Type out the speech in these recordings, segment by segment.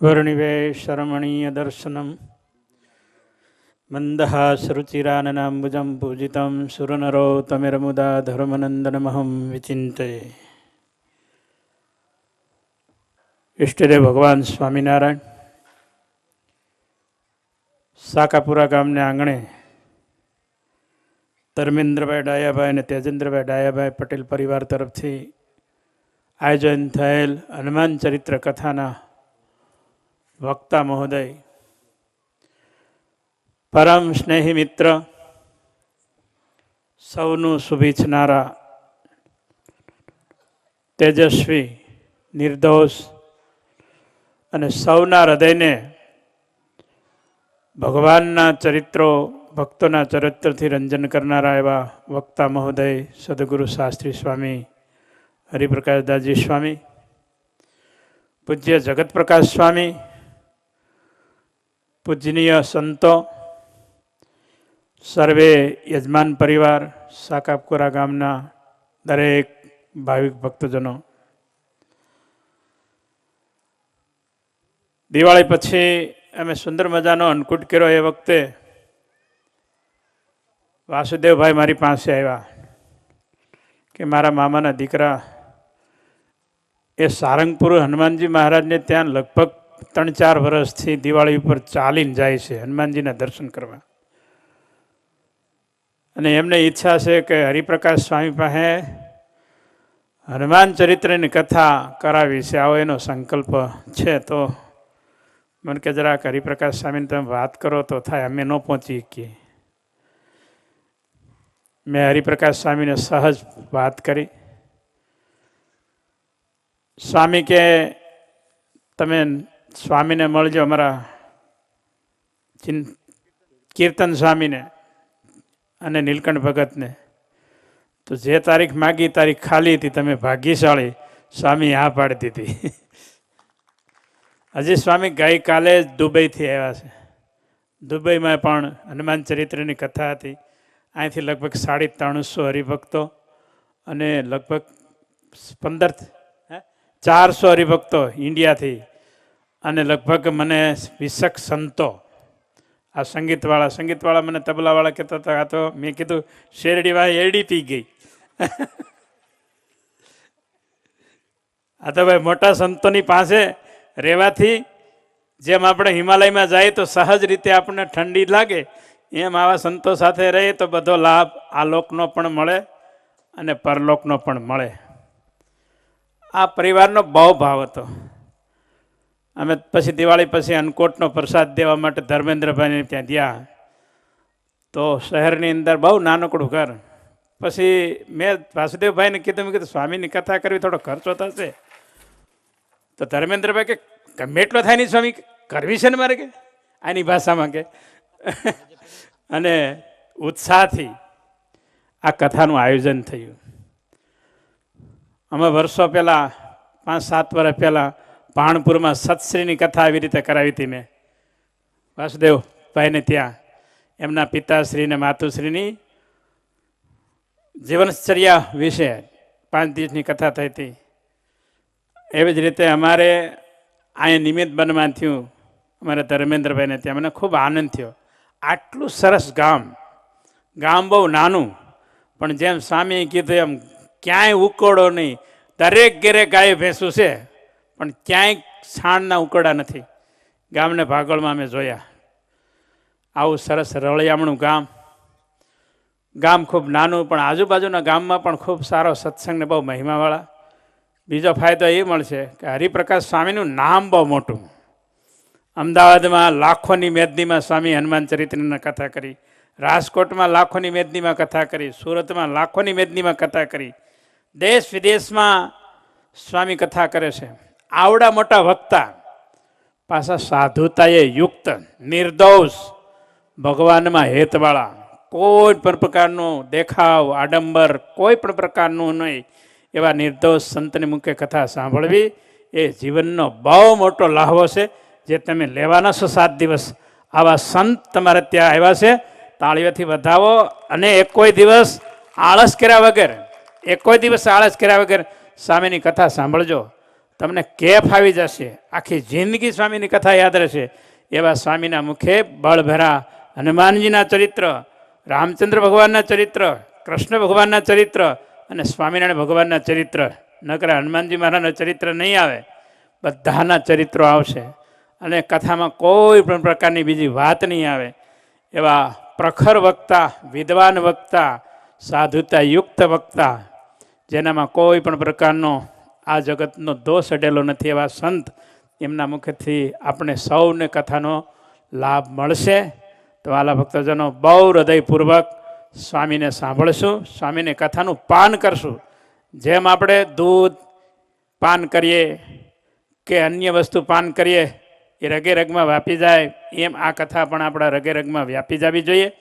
वर्णिवेशरमणीयदर्शनं मन्दहासरुचिराननाम्बुजं पूजितं सुरनरोत्तमिरमुदा धर्मनन्दनमहं विचिन्तये ઈષ્ટદેવ ભગવાન સ્વામિનારાયણ સાકાપુરા ગામને આંગણે ધર્મેન્દ્રભાઈ ડાયાભાઈ અને તેજેન્દ્રભાઈ ડાયાભાઈ પટેલ પરિવાર તરફથી આયોજન થયેલ હનુમાન ચરિત્ર કથાના વક્તા મહોદય પરમ સ્નેહી મિત્ર સૌનું શુભેચ્છનારા તેજસ્વી નિર્દોષ અને સૌના હૃદયને ભગવાનના ચરિત્રો, ભક્તોના ચરિત્રથી રંજન કરનારા એવા વક્તા મહોદય, સદગુરુ શાસ્ત્રી સ્વામી હરિપ્રકાશદાસજી સ્વામી, પૂજ્ય જગતપ્રકાશ સ્વામી પૂજનીય સંતો, સર્વે યજમાન પરિવાર, સાકાપુરા ગામના દરેક ભાવિક ભક્તજનો. દિવાળી પછી અમે સુંદર મજાનો અન્નકૂટ કર્યો એ વખતે. વાસુદેવભાઈ મારી પાસે આવ્યા કે મારા મામાના દીકરા, એ સારંગપુર હનુમાનજી મહારાજને ત્યાં લગભગ ત્રણ ચાર વર્ષથી દિવાળી ઉપર ચાલીને જાય છે હનુમાનજીના દર્શન કરવા. અને એમને ઈચ્છા છે કે હરિપ્રકાશ સ્વામી પાસે હનુમાન ચરિત્રની કથા કરાવી છે. આવો એનો સંકલ્પ છે તો મને કે જરાક હરિપ્રકાશ સ્વામીને તમે વાત કરો તો થાય, અમે ન પહોંચી શકીએ. મેં હરિપ્રકાશ સ્વામીને સહજ વાત કરી. સ્વામી કે, તમે સ્વામીને મળજો અમારા કીર્તન સ્વામીને અને નીલકંઠ ભગતને. તો જે તારીખ માગી તારીખ ખાલી હતી, તમે ભાગ્યશાળી સ્વામી હા પાડી દીધી હજી સ્વામી ગઈકાલે જ દુબઈથી આવ્યા છે. દુબઈમાં પણ હનુમાન ચરિત્રની કથા હતી. અહીંથી લગભગ સાડી ત્રણસો હરિભક્તો અને લગભગ પંદર ચારસો હરિભક્તો ઇન્ડિયાથી અને લગભગ મને વિશક સંતો, આ સંગીતવાળા સંગીતવાળા મને તબલાવાળા કહેતા હતા. આ તો મેં કીધું શેરડીવાળા એરડી પી ગઈ. આ તો ભાઈ મોટા સંતોની પાસે રહેવાથી, જેમ આપણે હિમાલયમાં જઈએ તો સહજ રીતે આપણને ઠંડી લાગે. એમ આવા સંતો સાથે રહીએ તો બધો લાભ આ લોકનો પણ મળે અને પરલોકનો પણ મળે. આ પરિવારનો બહુ ભાવ હતો. અમે પછી દિવાળી પછી અન્નકોટનો પ્રસાદ દેવા માટે ધર્મેન્દ્રભાઈને ત્યાં ગયા. તો શહેરની અંદર બહુ નાનકડું ઘર. પછી મેં વાસુદેવભાઈને કીધું, મેં કીધું, સ્વામીની કથા કરવી, થોડો ખર્ચો થશે. તો ધર્મેન્દ્રભાઈ કે, ગમે એટલો થાય નહીં સ્વામી, કરવી છે ને મારે કે? આની ભાષામાં કે. અને ઉત્સાહથી આ કથાનું આયોજન થયું. અમે વર્ષો પહેલાં, પાંચ સાત વર્ષ પહેલાં ભાણપુરમાં સત્શ્રીની કથા આવી રીતે કરાવી હતી મેં. વાસુદેવ, ભાઈને ત્યાં એમના પિતાશ્રીને માતુશ્રીની જીવનચર્યા વિશે પાંચ દિવસની કથા થઈ હતી. એવી જ રીતે અમારે અહીંયા નિમિત્ત બનવાનું થયું. અમારા ધર્મેન્દ્રભાઈને ત્યાં મને ખૂબ આનંદ થયો. આટલું સરસ ગામ. ગામ બહુ નાનું. પણ જેમ સ્વામીએ કીધું એમ ક્યાંય ઉકોડો નહીં. દરેક ઘેરે ગાય ભેંસું છે. પણ ક્યાંય છાણના ઉકળા નથી. ગામને ભાગળમાં અમે જોયા. આવું સરસ રળિયામણું ગામ. ગામ ખૂબ નાનું, પણ આજુબાજુના ગામમાં પણ ખૂબ સારો સત્સંગને બહુ મહિમાવાળા. બીજો ફાયદો એ મળશે કે હરિપ્રકાશ સ્વામીનું નામ બહુ મોટું. અમદાવાદમાં લાખોની મેદનીમાં સ્વામી હનુમાન ચરિત્રની કથા કરી, રાજકોટમાં લાખોની મેદનીમાં કથા કરી, સુરતમાં લાખોની મેદનીમાં કથા કરી, દેશ વિદેશમાં સ્વામી કથા કરે છે. આવડા મોટા વક્તા, પાછા સાધુતાએ યુક્ત, નિર્દોષ, ભગવાનમાં હેતવાળા, કોઈ પણ પ્રકારનો દેખાવ, આડંબર, કોઈ પણ પ્રકારનું નહીં, એવા નિર્દોષ સંતની મુખ્ય કથા સાંભળવી, એ જીવનનો બહુ મોટો લાહવો છે, જે તમે લેવાના છો સાત દિવસ. આવા સંત તમારે ત્યાં આવ્યા છે, તાળીઓથી વધાવો, અને એક કોઈ દિવસ આળસ કર્યા વગર એક કોઈ દિવસ આળસ કર્યા વગર સામેની કથા સાંભળજો. તમને કેફ આવી જશે. આખી જિંદગી સ્વામીની કથા યાદ રહેશે. એવા સ્વામીના મુખે બળભરા હનુમાનજીના ચરિત્ર, રામચંદ્ર ભગવાનના ચરિત્ર, કૃષ્ણ ભગવાનના ચરિત્ર અને સ્વામિનારાયણ ભગવાનના ચરિત્ર. નકર હનુમાનજી મહારાજના ચરિત્ર નહીં આવે. બધાના ચરિત્રો આવશે. અને કથામાં કોઈ પણ પ્રકારની બીજી વાત નહીં આવે. એવા પ્રખર વક્તા, વિદ્વાન વક્તા, સાધુતા યુક્ત વક્તા, જેનામાં કોઈ પણ પ્રકારનો આ જગતનો દોષ અડેલો નથી એવા સંત એમના મુખેથી આપણે સૌને કથાનો લાભ મળશે. તો વાલા ભક્તજનો, બહુ હૃદયપૂર્વક સ્વામીને સાંભળશું, સ્વામીને કથાનું પાન કરશું. જેમ આપણે દૂધ પાન કરીએ કે અન્ય વસ્તુ પાન કરીએ, એ રગે રગમાં વ્યાપી જાય, એમ આ કથા પણ આપણા રગે રગમાં વ્યાપી જવી જોઈએ.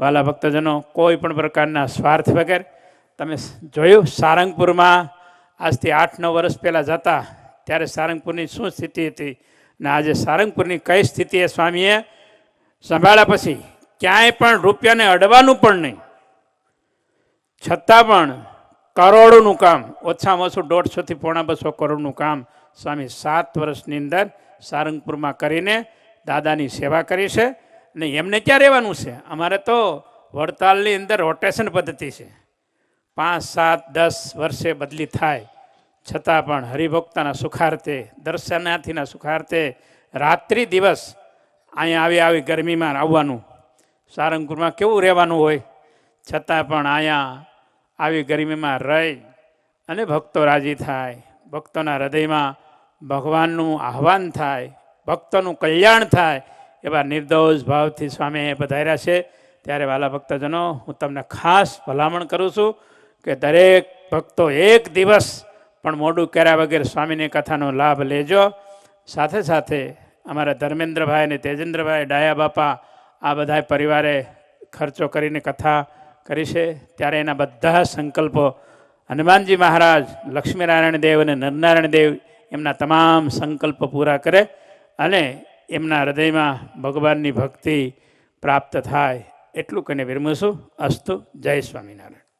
વાલા ભક્તજનો, કોઈ પણ પ્રકારના સ્વાર્થ વગર તમે જોયું, સારંગપુરમાં આજથી આઠ નવ વર્ષ પહેલાં જતા ત્યારે સારંગપુરની શું સ્થિતિ હતી? ને આજે સારંગપુરની કઈ સ્થિતિએ સ્વામીએ સંભાળ્યા પછી ક્યાંય પણ રૂપિયાને અડવાનું પણ નહીં. છતાં પણ કરોડોનું કામ, ઓછામાં ઓછું દોઢસોથી પોણા બસો કરોડનું કામ સ્વામી સાત વર્ષની અંદર સારંગપુરમાં કરીને દાદાની સેવા કરી છે. ને એમને ક્યાં રહેવાનું છે? અમારે તો વડતાલની અંદર રોટેશન પદ્ધતિ છે. પાંચ, સાત, દસ વર્ષે બદલી થાય. છતાં પણ હરિભક્તના સુખાર્થે, દર્શનાર્થીના સુખાર્થે રાત્રિ દિવસ અહીંયા આવી આવી ગરમીમાં આવવાનું. સારંગપુરમાં કેવું રહેવાનું હોય? છતાં પણ અહીંયા આવી ગરમીમાં રહી અને ભક્તો રાજી થાય. ભક્તોના હૃદયમાં ભગવાનનું આહ્વાન થાય, ભક્તોનું કલ્યાણ થાય એવા નિર્દોષ ભાવથી સ્વામી અહીંયા પધાર્યા છે. ત્યારે વાલા ભક્તજનો, હું તમને ખાસ ભલામણ કરું છું. કે દરેક ભક્તો એક દિવસ પણ મોડું કર્યા વગર સ્વામીની કથાનો લાભ લેજો. સાથે સાથે અમારા ધર્મેન્દ્રભાઈ અને તેજેન્દ્રભાઈ ડાયા બાપા આ બધા પરિવારે ખર્ચો કરીને કથા કરી છે. ત્યારે એના બધા સંકલ્પો હનુમાનજી મહારાજ, લક્ષ્મીનારાયણ દેવ અને નરનારાયણ દેવ એમના તમામ સંકલ્પ પૂરા કરે અને એમના હૃદયમાં ભગવાનની ભક્તિ પ્રાપ્ત થાય. એટલું કહીને વિરમું છું. અસ્તુ. જય સ્વામિનારાયણ.